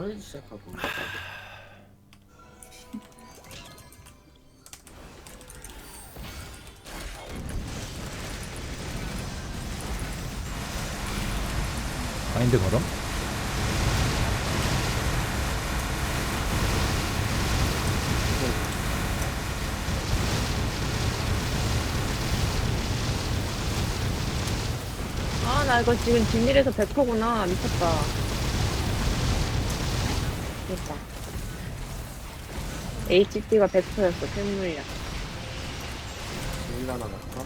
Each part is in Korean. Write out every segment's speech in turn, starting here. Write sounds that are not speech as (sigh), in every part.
하기 시작하고 바인드 걸어? 아, 나 이거 지금 뒷일에서 100%구나. 미쳤다. 됐다. HP가 100%였어, 팬물이야. 제일 하나 갈까?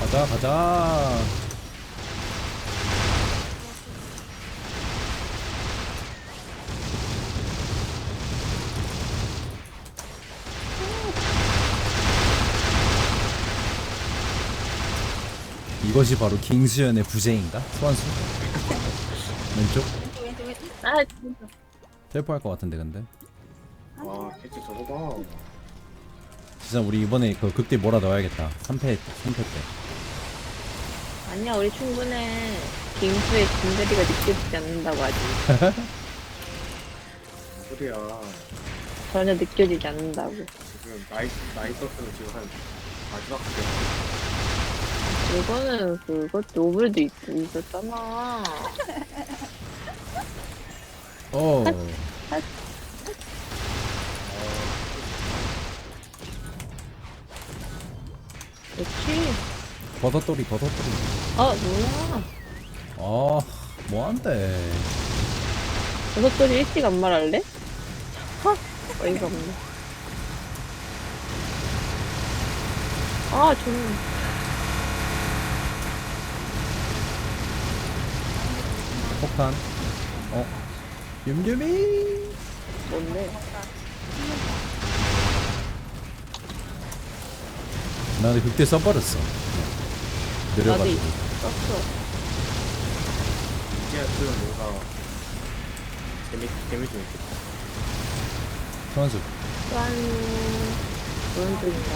가자 가자 이것이 바로 킹수연의 부재인가? 소환수? 왼쪽? 아, 진짜. 텔포할 것 같은데 근데 와 캐치 저거 봐 진짜 우리 이번에 그 극딜 몰아 넣어야겠다 3패 3패 때 아니야, 우리 충분해. 빙수의 진저리가 느껴지지 않는다고 하지. 무슨 소리야 전혀 느껴지지 않는다고. 지금 나이 나이 썼으면 지금 한 마지막 때 이거는 그것 노블도 있, 있었잖아. 어 그렇지. 버섯돌이 버섯돌이 어, 뭐야. 아 뭐한대 버섯돌이 일찍 안 말할래? 헉, 어이가 없네. 아, 좀. 폭탄. 어? 윰윰이! 뭔데? 나 근데 극딜 써버렸어. 나도 느려가지고. 썼어. 이제야 쓰면 뭔가 재미 재미 좀 있겠다. 소환수. 짠. 오른쪽인가?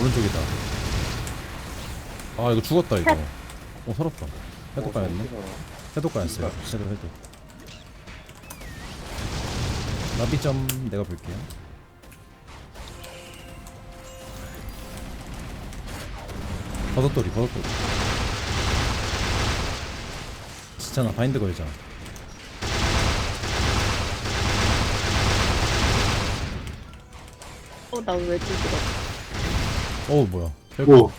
오른쪽이다. 아 이거 죽었다 이거. 어 살았다. 해독 어, 가였네. 저거 해독 가였어요. 해독 해독 나비점 내가 볼게요. 버섯돌이 버섯돌이. 진짜 나 바인드 걸자. 어, 나왜 뒤집어? 어우 뭐야. 헬고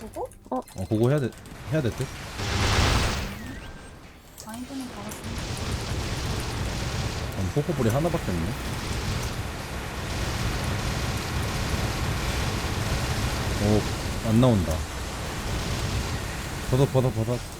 보고? 어 그거 해야 돼 해야 될 듯? 걸었어. 어, 포코볼이 하나밖에 없네 오, 안 나온다. 버섯, 버섯, 버섯.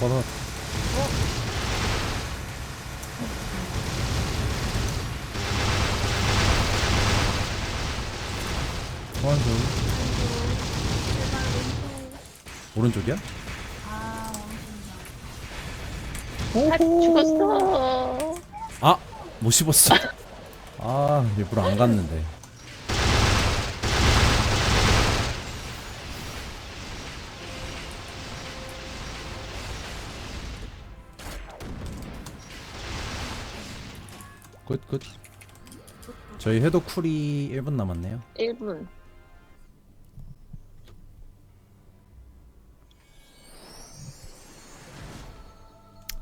버섯, 왼쪽. 오른쪽이야? 아. 아, 죽었어. 아! 못 씹었어. (laughs) 아, 일부러 안 갔는데. 끝, 끝. 저희 해도 쿨이 1분 남았네요. 1분.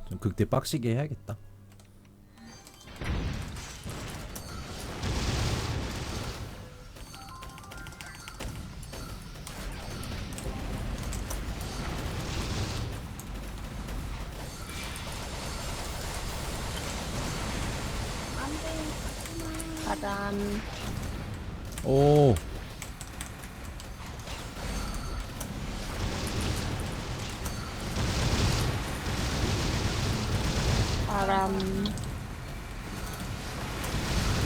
좀 극대 빡시게 해야겠다.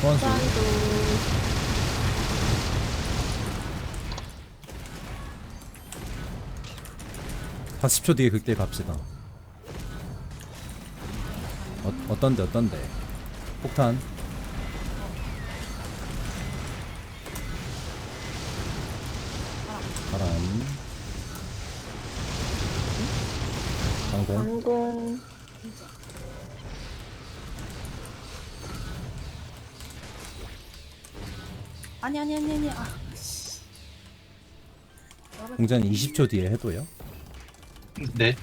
소환수. 40초 뒤에 극딜 갑시다 어, 어떤데 어떤데 폭탄 아니 아니 아니 아니 아 씨. 공전 20초 뒤에 해도요 네.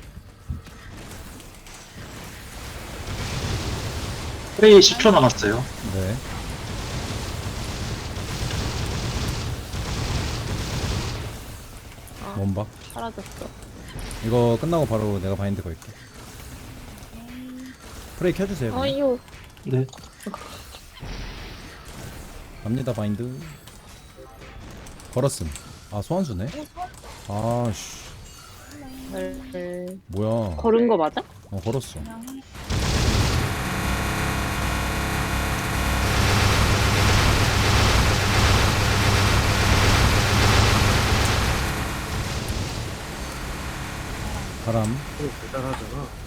프레이 10초 남았어요. 네 아, 원박 사라졌어. 이거 끝나고 바로 내가 바인드 걸게 프레이 켜주세요 그냥. 아유. 네. 갑니다 바인드 걸었음 아 소환수네 아씨 헐. 뭐야 걸은 거 맞아? 어 걸었어. 바람 오, 대단하잖아.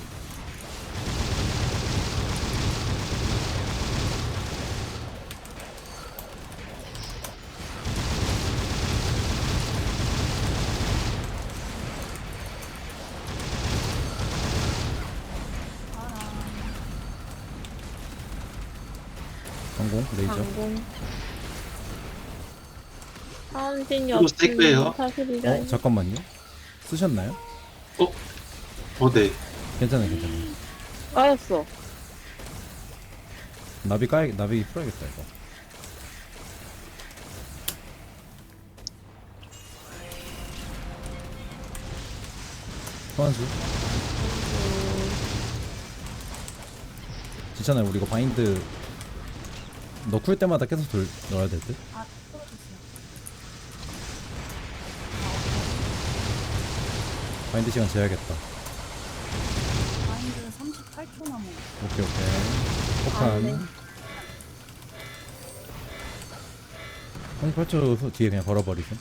성공 레이저 강공. 사운진이 이거? 없으면 사실이라. 어 잠깐만요 쓰셨나요? 어, 네. 괜찮아요 괜찮아요 까였어. 나비 까야 나비 풀어야겠다 이거 소환수 괜찮아요 우리 이거 바인드 넣을 때마다 계속 돌 넣어야 될 듯? 아 떨어졌어요. 바인드 시간 재야겠다. 마인드 38초 남은 오케이 오케이. 폭탄. 아, 네. 38초 후 뒤에 그냥 걸어버리죠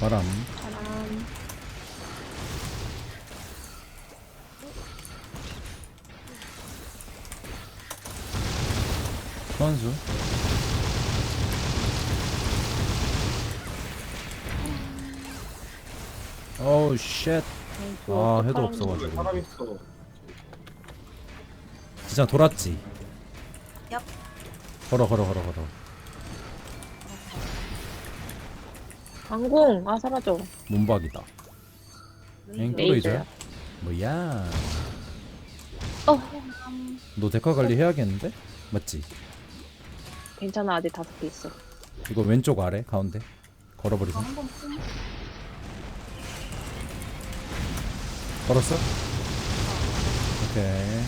바람 바람. 소환수 어우 쉣 아, 해도 없어가지고. 사람 있어. 진짜 돌았지 얍. 걸어 걸어 걸어 걸어 강공. 아 사라져. 몸박이다 엥 또 레이저야. 레이저야? 뭐야 어. 너 데카 관리 해야겠는데? 맞지? 괜찮아 아직 다섯 개 있어. 이거 왼쪽 아래 가운데 걸어버리고 뿜 걸었어? 오케이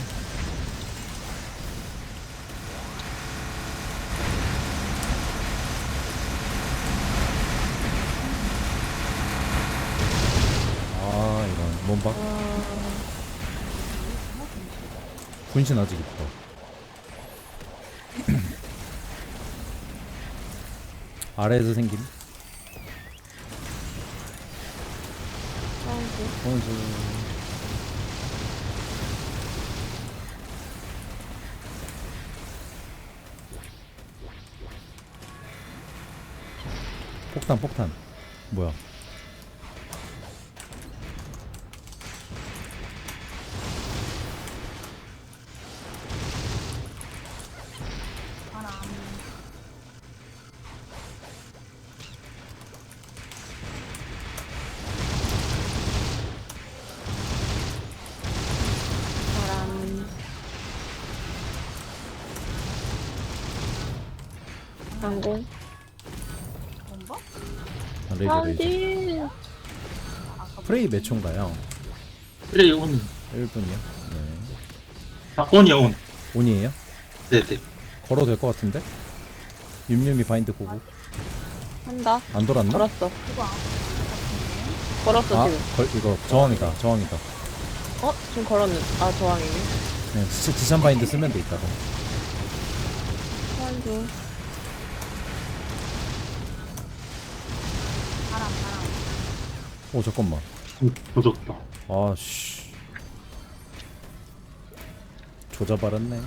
아 이런 몸박 분신 아직 있다. (clears throat) 아래에서 생김. 선수 폭탄 폭탄. 뭐야 강공. 뭔가? 아, 레이저 레이저 프레이 몇 초인가요? 프레이 온. 1분이요? 네 아, 온이요, 온. 온이에요? 네네. 걸어도 될 것 같은데? 윰윰이 바인드 고고 한다. 안 돌았나? 걸었어. 그거 안. 걸었어 아 지금. 걸, 이거 저항이다 저항이다 어? 지금 걸었는. 아 저항이네. 지- 지산 바인드 쓰면 돼 이따가 소환 중. 오 잠깐만 음, 조졌다. 아씨 조져버렸네 해도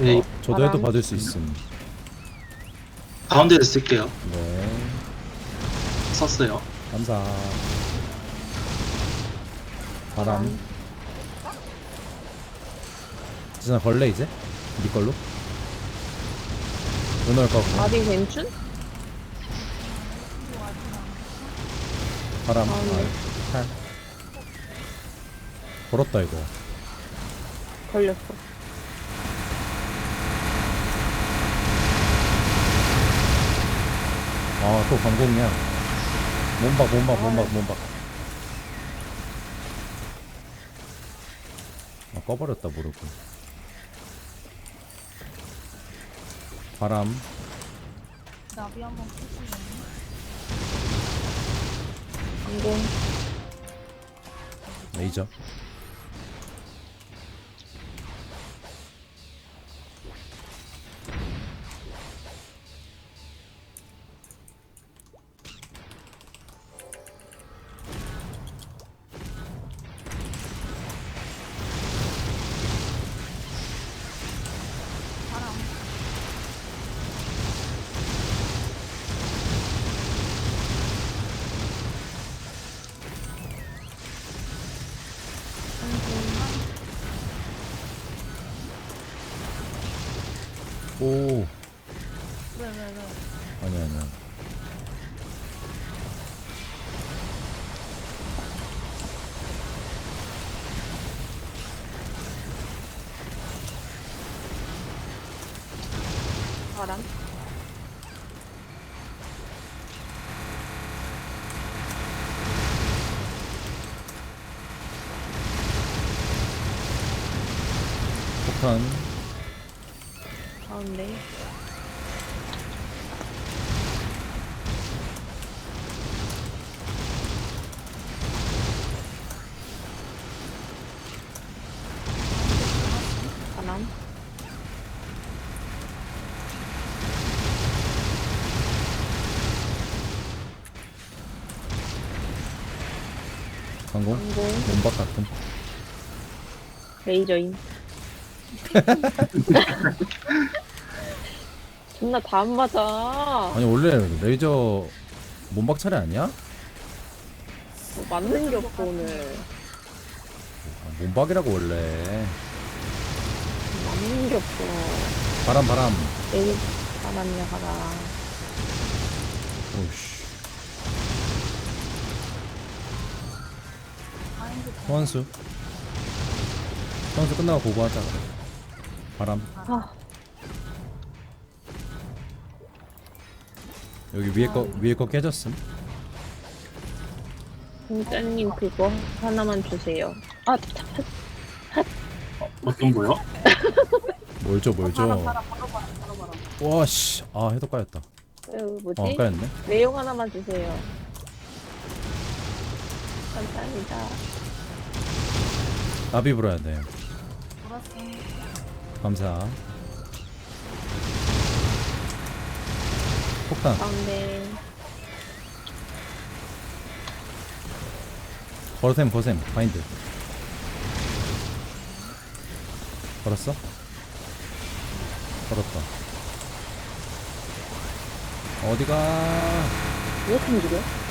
네, 어, 저도 해도 바람. 받을 수 있음 가운데를 쓸게요. 네 썼어요. 감사 바람 지산 걸래 이제? 니 걸로? 은월 거고. 아직 괜춘? 바람. 아, 네. 아, 팔. 걸었다 이거. 걸렸어. 아또 방공이야 몸박 몸박 몸박 몸박. 아 꺼버렸다 모르고 바람 나비 한번 푸시겠네. 항공. 레이저 바람. 폭탄 가운데. 강공 항공. 몸박 같은 레이저인. (laughs) 존나 다 안 맞아. 아니 원래 레이저 몸박 차례 아니야? 뭐 맞는 게 없어 오늘. 아, 몸박이라고 원래 맞는 게 없어. 바람 바람 에이 바람이야 바람. 오씨 소환수 소환수 끝나고 보고하자 바람 아 여기 위에 거 위에 거 깨졌음 공짜님 그거 하나만 주세요. 아 차- 차- 어, 어떤 거요? 뭘죠 뭘죠. 와씨 아 해도 까였다 그 뭐지? 어 까였네 내용 하나만 주세요. 감사합니다. 나비 불어야 돼. 돌았어. 감사. 폭탄. 가운데 거셈 거셈. 바인드. 걸었어? 걸었다. 어디가? 왜 이렇게 움직여?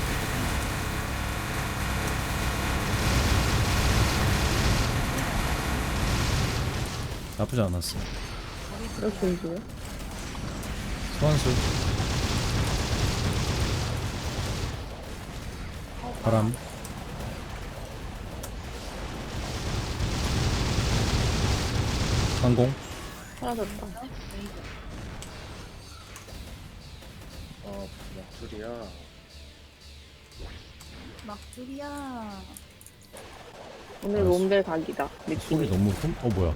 나쁘지 않았어 왜 이렇게 움직여? 소환수 바람 항공 사라졌다. 어 목소리야 막줄이야. 오늘 아, 몬벨 각이다. 느낌이. 너무 흠? 어 뭐야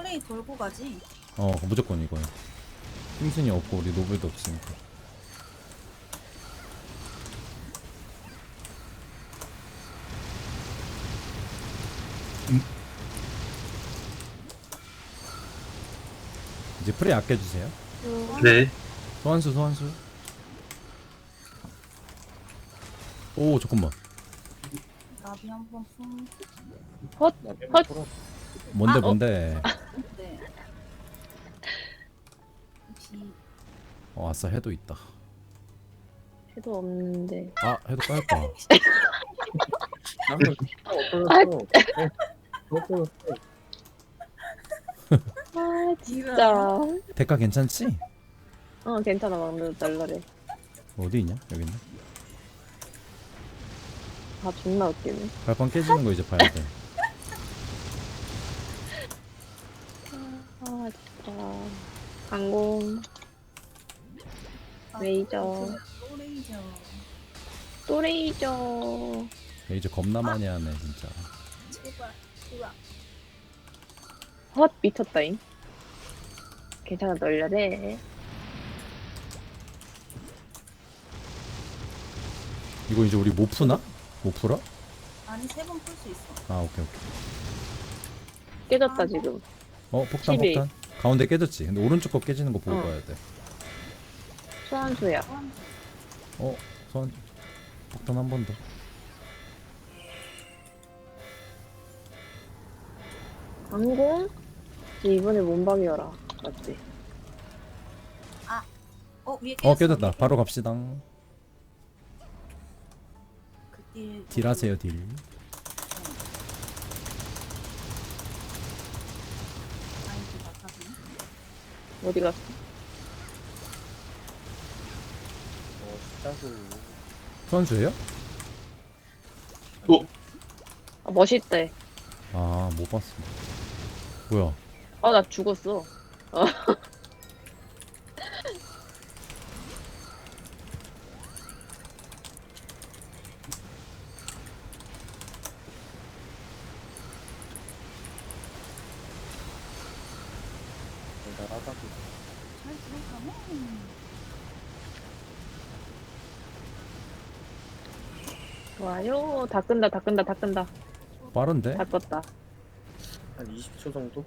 플레이 돌고 가지. 어 무조건 이거야 힘순이 없고 우리 노블도 없으니까 이제 프레이 아껴주세요 네. 소환수 소환수 오 잠깐만 나비 한번 품. 헛! 헛! 뭔데 아, 어. 뭔데 네. 혹시 어 아싸 해도 있다 해도 없는데. 아 해도 깔까 나는 없어졌어. 없어졌어. 아, 진짜. (laughs) 대가 괜찮지? 어, 괜찮아. 막내 달러래. 어디 있냐 여기 있네 아, 존나 웃기네. 발판 깨지는 거 이제 봐야 돼 아, 진짜. 강공, 레이저. 또 레이저. 또 레이저. 이제 겁나 많이 하네 진짜 제발. 헛! 미쳤다잉. 괜찮아, 널려래. 이거 이제 우리 못 푸나? 못 풀어? 아니 세 번 풀 수 있어. 아 오케이 오케이 깨졌다, 지금. 어 폭탄 12. 폭탄 가운데 깨졌지 근데 오른쪽 거 깨지는 거 보고 어. 가야 돼 소환수야. 어? 소환 폭탄 한 번 더 강공? 이제 이번에 몸박이어라. 맞지? 어 위에 어 깨졌어. 깨졌다 바로 갑시다 그딜. 딜하세요 딜 아이고 나타지. 어디 갔어? 어, 짜수. 소환수예요? 어, 아, 멋있대. 아 못 봤어 뭐야 아, 나 죽었어. (laughs) 어. 대단하다고. 잘 들어가네. 좋아요. 다 끈다, 다 끈다, 다 끈다. 빠른데? 다 껐다. 한 20초 정도?